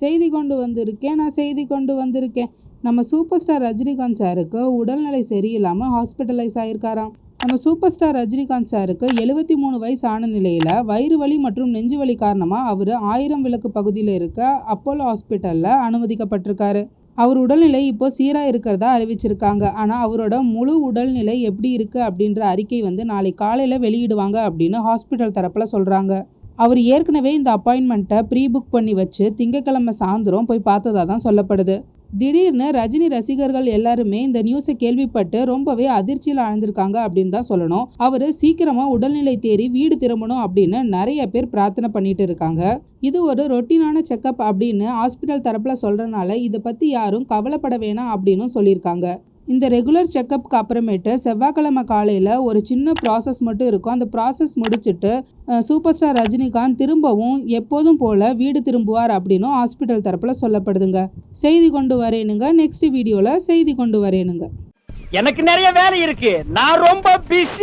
செய்தி கொண்டு வந்திருக்கேன் நான் செய்தி கொண்டு வந்திருக்கேன். நம்ம சூப்பர் ஸ்டார் ரஜினிகாந்த் சாருக்கு உடல்நிலை சரியில்லாமல் ஹாஸ்பிட்டலைஸ் ஆயிருக்காராம். நம்ம சூப்பர் ஸ்டார் ரஜினிகாந்த் சாருக்கு எழுபத்தி மூணு வயசு ஆன நிலையில் வயிறு வலி மற்றும் நெஞ்சு வலி காரணமாக அவர் ஆயிரம் விளக்கு பகுதியில் இருக்க அப்போலோ ஹாஸ்பிட்டலில் அனுமதிக்கப்பட்டிருக்காரு. அவர் உடல்நிலை இப்போ சீராக இருக்கிறதா அறிவிச்சிருக்காங்க. ஆனால் அவரோட முழு உடல்நிலை எப்படி இருக்குது அப்படின்ற அறிக்கை வந்து நாளை காலையில் வெளியிடுவாங்க அப்படின்னு ஹாஸ்பிட்டல் தரப்பில் சொல்கிறாங்க அவர் ஏற்கனவே இந்த அப்பாயின்மெண்ட்டை ப்ரீ புக் பண்ணி வச்சு திங்கக்கிழமை சாயந்தரம் போய் பார்த்ததா தான் சொல்லப்படுது. திடீர்னு ரஜினி ரசிகர்கள் எல்லாருமே இந்த நியூஸை கேள்விப்பட்டு ரொம்பவே அதிர்ச்சியில் ஆழ்ந்திருக்காங்க அப்படின்னு தான் சொல்லணும். அவர் சீக்கிரமா உடல்நிலை தேறி வீடு திரும்பணும் அப்படின்னு நிறைய பேர் பிரார்த்தனை பண்ணிட்டு இருக்காங்க. இது ஒரு ரொட்டீனான செக்கப் அப்படின்னு ஹாஸ்பிட்டல் தரப்புல சொல்றனால இதை பத்தி யாரும் கவலைப்பட வேணாம் அப்படின்னு சொல்லியிருக்காங்க. இந்த ரெகுலர் செக்கப்க்கு அப்புறமேட்டு செவ்வாய்க்கிழமை காலையில் ஒரு சின்ன ப்ராசஸ் மட்டும் இருக்கும். அந்த ப்ராசஸ் முடிச்சுட்டு சூப்பர் ஸ்டார் ரஜினிகாந்த் திரும்பவும் எப்போதும் போல வீடு திரும்புவார் அப்படின்னும் ஹாஸ்பிட்டல் தரப்பில் சொல்லப்படுதுங்க. செய்தி கொண்டு வரேனுங்க. நெக்ஸ்ட் வீடியோவில் செய்தி கொண்டு வரேனுங்க. எனக்கு நிறைய வேலை இருக்கு. நான் ரொம்ப பிஸி